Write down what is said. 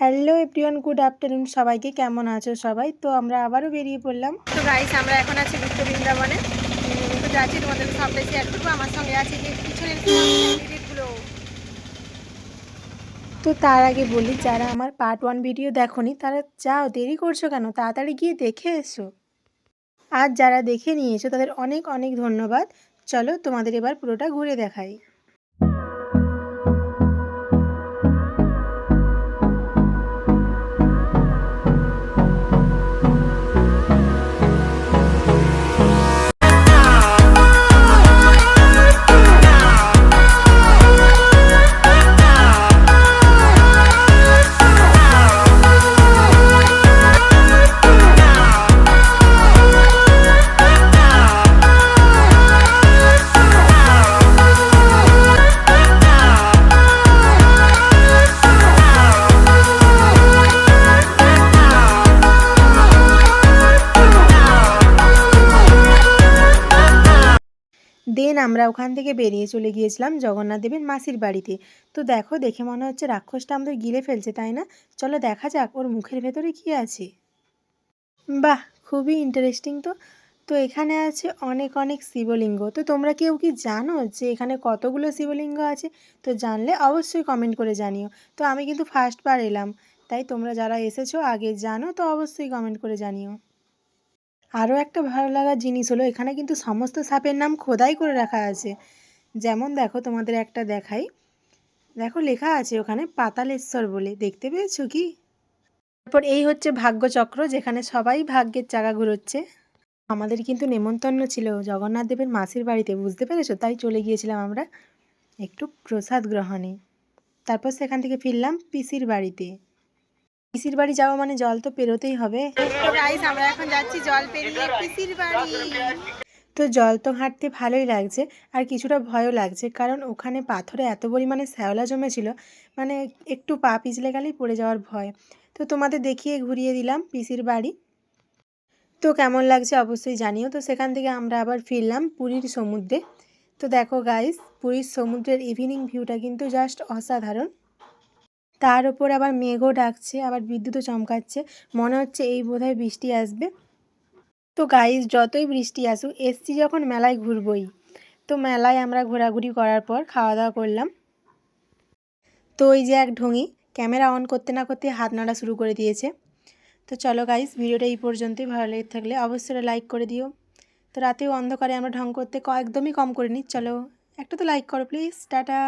Hello everyone good afternoon সবাইকে কেমন আছো সবাই? তো আমরা আবারও বেরিয়ে পড়লাম। তো গাইস আমরা এখন আছি গুপ্ত বৃন্দাবনে। তো যাচ্ছি তোমাদের সবটাই শেয়ার করব। আমার সঙ্গে আছে যে পিছনের তো তার আগে বলি যারা আমার পার্ট ওয়ান ভিডিও দেখোনি তারা যাও দেরি করছ কেন? তাড়াতাড়ি গিয়ে দেখে এসো। আর যারা দেখে নিয়েছো তাদের অনেক অনেক ধন্যবাদ। চলো তোমাদের এবার পুরোটা ঘুরে দেখাই। দেন আমরা ওখান থেকে বেরিয়ে চলে গিয়েছিলাম জগন্নাথ দেবের মাসির বাড়িতে। তো দেখো, দেখে মনে হচ্ছে রাক্ষসটা আমাদের গিলে ফেলছে, তাই না? চলো দেখা যাক ওর মুখের ভেতরে কি আছে। বাহ, খুবই ইন্টারেস্টিং তো। তো এখানে আছে অনেক অনেক শিবলিঙ্গ। তো তোমরা কেউ কি জানো যে এখানে কতগুলো শিবলিঙ্গ আছে? তো জানলে অবশ্যই কমেন্ট করে জানিও। তো আমি কিন্তু ফার্স্টবার এলাম, তাই তোমরা যারা এসেছ আগে জানো, তো অবশ্যই কমেন্ট করে জানিও। আরও একটা ভালো লাগার জিনিস হলো, এখানে কিন্তু সমস্ত সাপের নাম খোদাই করে রাখা আছে। যেমন দেখো, তোমাদের একটা দেখাই। দেখো, লেখা আছে ওখানে পাতালেশ্বর বলে। দেখতে পেয়েছ কি? তারপর এই হচ্ছে ভাগ্যচক্র, যেখানে সবাই ভাগ্যের চাকা ঘুরোচ্ছে। আমাদের কিন্তু নেমন্তন্ন ছিল জগন্নাথ দেবের মাসির বাড়িতে, বুঝতে পেরেছ? তাই চলে গিয়েছিলাম আমরা একটু প্রসাদ গ্রহণে। তারপর সেখান থেকে ফিরলাম পিসির বাড়িতে। পিসির বাড়ি যাওয়া মানে জল তো পেরোতেই হবে। আমরা এখন যাচ্ছি জল পেরিয়ে পিসির বাড়ি। তো জল তো ঘাঁটতে ভালোই লাগছে আর কিছুটা ভয়ও লাগছে কারণ ওখানে পাথরে এত পরিমাণে শ্যাওলা জমেছিল মানে একটু পা পিছলে গেলেই পড়ে যাওয়ার ভয়। তো তোমাদের দেখিয়ে ঘুরিয়ে দিলাম পিসির বাড়ি। তো কেমন লাগছে অবশ্যই জানিও। তো সেখান থেকে আমরা আবার ফিরলাম পুরীর সমুদ্রে। তো দেখো গাইস পুরীর সমুদ্রের ইভিনিং ভিউটা কিন্তু জাস্ট অসাধারণ। তার ওপর আবার মেঘও ডাকছে, আবার বিদ্যুৎও চমকাচ্ছে। মনে হচ্ছে এই বোধহয় বৃষ্টি আসবে। তো গাইস যতই বৃষ্টি আসুক, এসছি যখন মেলায় ঘুরবই। তো মেলায় আমরা ঘোরাঘুরি করার পর খাওয়া দাওয়া করলাম। তো ওই যে এক ঢঙি, ক্যামেরা অন করতে না করতে হাত নাড়া শুরু করে দিয়েছে। তো চলো গাইস ভিডিওটা এই পর্যন্তই। ভালো লেগে থাকলে অবশ্যই লাইক করে দিও। তো রাতেও অন্ধকারে আমরা ঢং করতে একদমই কম করে করিনি। চলো, একটা তো লাইক করো প্লিজ টাটা।